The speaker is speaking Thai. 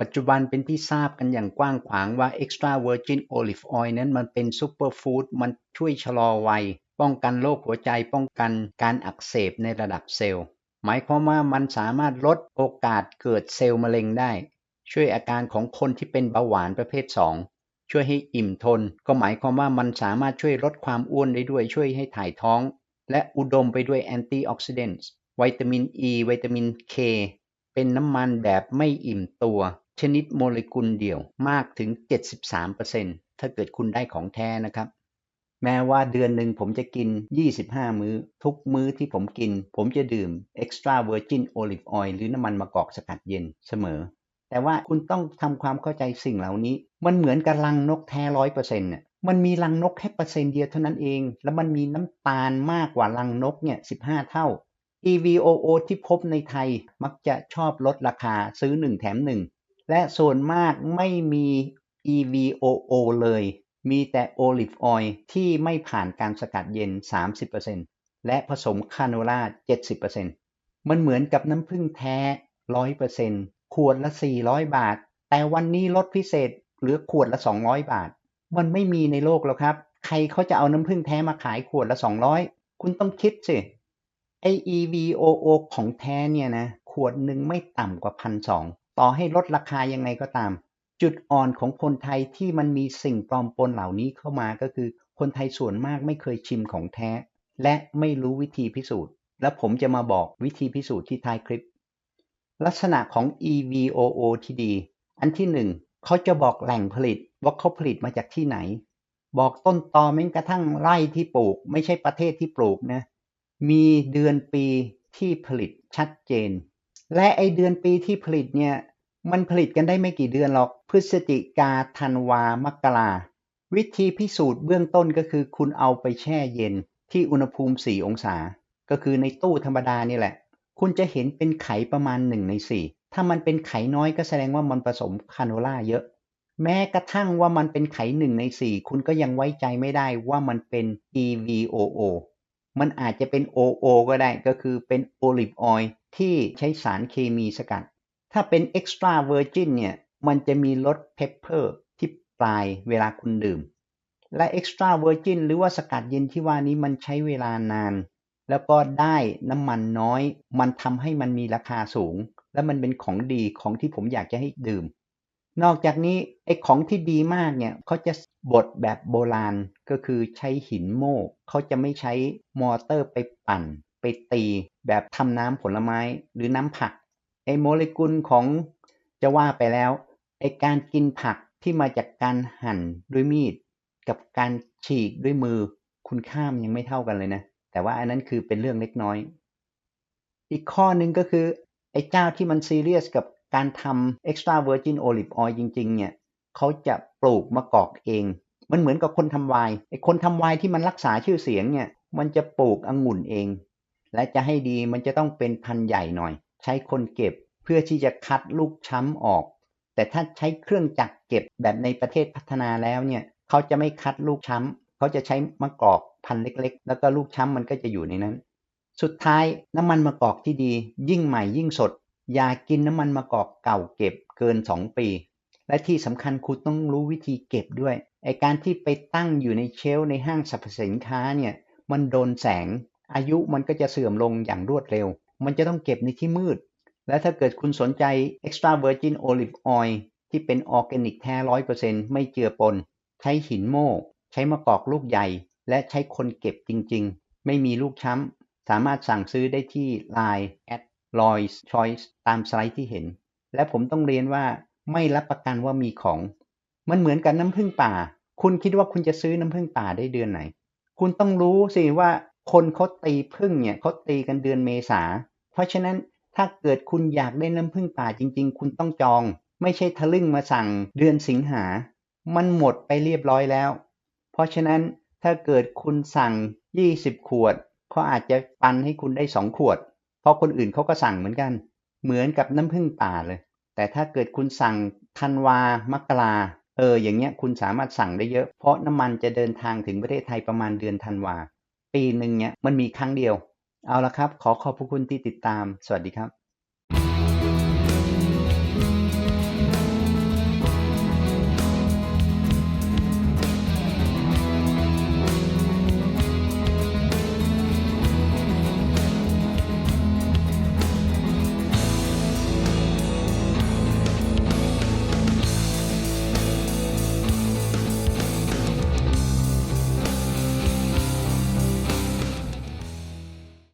ปัจจุบันเป็นที่ทราบกันอย่างกว้างขวางว่า extra virgin olive oil นั้นมันเป็นซูเปอร์ฟู้ดมันช่วยชะลอวัย ป้องกันโรคหัวใจป้องกันการอักเสบในระดับเซลล์ หมายความว่ามันสามารถลดโอกาสเกิดเซลล์มะเร็งได้ ช่วยอาการของคนที่เป็นเบาหวานประเภท 2 ช่วยให้อิ่มทน ก็หมายความว่ามันสามารถช่วยลดความอ้วนได้ด้วยช่วยให้ถ่ายท้อง และอุดมไปด้วยแอนตี้ออกซิเดนต์วิตามินอ e, ีวิตามินเคเป็นน้ำมันแบบไม่อิ่มตัว ชนิดโมเลกุลเดี่ยวมากถึง 73%ถ้าเกิดคุณได้ของแท้นะครับ แม้ว่าเดือนหนึ่งผมจะกิน 25 มื้อ ทุกมื้อที่ผมกิน ผมจะดื่ม extra virgin olive oil หรือน้ำมันมะกอกสกัดเย็นเสมอ แต่ว่าคุณต้องทำความเข้าใจสิ่งเหล่านี้ มันเหมือนกับลังนกแท้ร้อยเปอร์เซ็นต์เนี่ยมันมีลังนกแค่เปอร์เซ็นต์เดียวเท่านั้นเอง แล้วมันมีน้ำตาลมากกว่าลังนกเนี่ย15 เท่า EVOO ที่พบในไทยมักจะชอบลดราคาซื้อ 1 แถม 1 และส่วนมากไม่มี EVOO เลย มีแต่โอลิฟออยล์ที่ไม่ผ่านการสกัดเย็น 30%และผสมคาโนล่า 70%มันเหมือนกับน้ำผึ้งแท้ 100%ขวดละ 400 บาท แต่วันนี้ลดพิเศษเหลือขวดละ 200 บาท มันไม่มีในโลกแล้วครับ ใครเขาจะเอาน้ำผึ้งแท้มาขายขวดละ 200 คุณต้องคิดสิไอ EVOO ของแท้เนี่ยนะ ขวดหนึ่งไม่ต่ำกว่าพันสอง ต่อให้ลดราคายังไงก็ตาม จุดอ่อนของคนไทยที่มันมีสิ่งปลอมปนเหล่านี้เข้ามาก็คือ คนไทยส่วนมากไม่เคยชิมของแท้ และไม่รู้วิธีพิสูจน์ และผมจะมาบอกวิธีพิสูจน์ที่ท้ายคลิป ลักษณะของ EVOO ที่ดี อันที่หนึ่งเขาจะบอกแหล่งผลิตว่าเขาผลิตมาจากที่ไหน บอกต้นตอแม้กระทั่งไร่ที่ปลูก ไม่ใช่ประเทศที่ปลูกนะ มีเดือนปีที่ผลิตชัดเจน และไอเดือนปีที่ผลิตเนี่ย มันผลิตกันได้ไม่กี่เดือนหรอก พฤศจิกาธันวามกราวิธีพิสูจน์เบื้องต้นก็คือคุณเอาไปแช่เย็นที่อุณหภูมิ 4 องศา ก็คือในตู้ธรรมดานี่แหละ คุณจะเห็นเป็นไขประมาณ 1 ใน 4 ถ้ามันเป็นไขน้อยก็แสดงว่ามันผสมคาโนล่าเยอะ แม้กระทั่งว่ามันเป็นไข1ใน 4 คุณก็ยังไว้ใจไม่ได้ว่ามันเป็น EVOO มันอาจจะเป็น OO ก็ได้ก็คือเป็นโอลิฟออยล์ที่ใช้สารเคมีสกัด ถ้าเป็น extra virgin เนี่ย มันจะมีรสเพปเปอร์ที่ปลายเวลาคุณดื่ม และ extra virgin หรือว่าสกัดเย็นที่ว่านี้มันใช้เวลานาน แล้วก็ได้น้ำมันน้อย มันทำให้มันมีราคาสูง และมันเป็นของดีของที่ผมอยากจะให้ดื่ม นอกจากนี้ไอ้ของที่ดีมากเนี่ยเขาจะบดแบบโบราณก็คือใช้หินโม่เขาจะไม่ใช้มอเตอร์ไปปั่น ไปตี แบบทำน้ำผลไม้หรือน้ำผัก โมเลกุลของจะว่าไปแล้วไอการกินผักที่มาจากการหั่นด้วยมีด กับการฉีกด้วยมือคุณค่ามยังไม่เท่ากันเลยนะ แต่ว่าอันนั้นคือเป็นเรื่องเล็กน้อย อีกข้อหนึ่งก็คือไอ้เจ้าที่มันซีเรียสกับการทำ extra virgin olive oil จริง ๆ เนี่ยเขาจะปลูกมะกอกเอง มันเหมือนกับคนทำไวน์ไอ้คนทำไวน์ที่มันรักษาชื่อเสียงเนี่ย มันจะปลูกองุ่นเอง และจะให้ดีมันจะต้องเป็นพันธุ์ใหญ่หน่อย ใช้คนเก็บเพื่อที่จะคัดลูกช้ำออก แต่ถ้าใช้เครื่องจักรเก็บแบบในประเทศพัฒนาแล้วเนี่ยเขาจะไม่คัดลูกช้ำเขาจะใช้มะกอกพันเล็กๆ แล้วก็ลูกช้ำมันก็จะอยู่ในนั้น สุดท้ายน้ำมันมะกอกที่ดี ยิ่งใหม่ยิ่งสด อย่ากินน้ำมันมะกอกเก่าเก็บเกิน 2 ปี และที่สำคัญคุณต้องรู้วิธีเก็บด้วยไอการที่ไปตั้งอยู่ในเชลในห้างสรรพสินค้าเนี่ยมันโดนแสงอายุมันก็จะเสื่อมลงอย่างรวดเร็ว มันจะต้องเก็บในที่มืด และถ้าเกิดคุณสนใจ extra virgin olive oil ที่เป็นออร์แกนิกแท้ร้อยเปอร์เซ็นต์ไม่เจือปน ใช้หินโม่ ใช้มะกอกลูกใหญ่ และใช้คนเก็บจริง ๆ ไม่มีลูกช้ำ สามารถสั่งซื้อได้ที่ Line at Roy's Choice ตามสไลด์ที่เห็น และผมต้องเรียนว่าไม่รับประกันว่ามีของ มันเหมือนกับน้ำผึ้งป่า คุณคิดว่าคุณจะซื้อน้ำผึ้งป่าได้เดือนไหน คุณต้องรู้สิว่าคนเขาตีผึ้งเนี่ยเขาตีกันเดือนเมษา เพราะฉะนั้นถ้าเกิดคุณอยากได้น้ำผึ้งป่าจริง ๆ คุณต้องจอง ไม่ใช่ทะลึ่งมาสั่งเดือนสิงหา มันหมดไปเรียบร้อยแล้ว เพราะฉะนั้นถ้าเกิดคุณสั่ง 20 ขวดเขาอาจจะปันให้คุณได้ 2 ขวด เพราะคนอื่นเขาก็สั่งเหมือนกัน เหมือนกับน้ำผึ้งป่าเลย แต่ถ้าเกิดคุณสั่งธันวามกราเอออย่างเงี้ยคุณสามารถสั่งได้เยอะ เพราะน้ำมันจะเดินทางถึงประเทศไทยประมาณเดือนธันวาปีหนึ่งเนี้ยมันมีครั้งเดียว เอาละครับ ขอขอบพระคุณที่ติดตาม สวัสดีครับ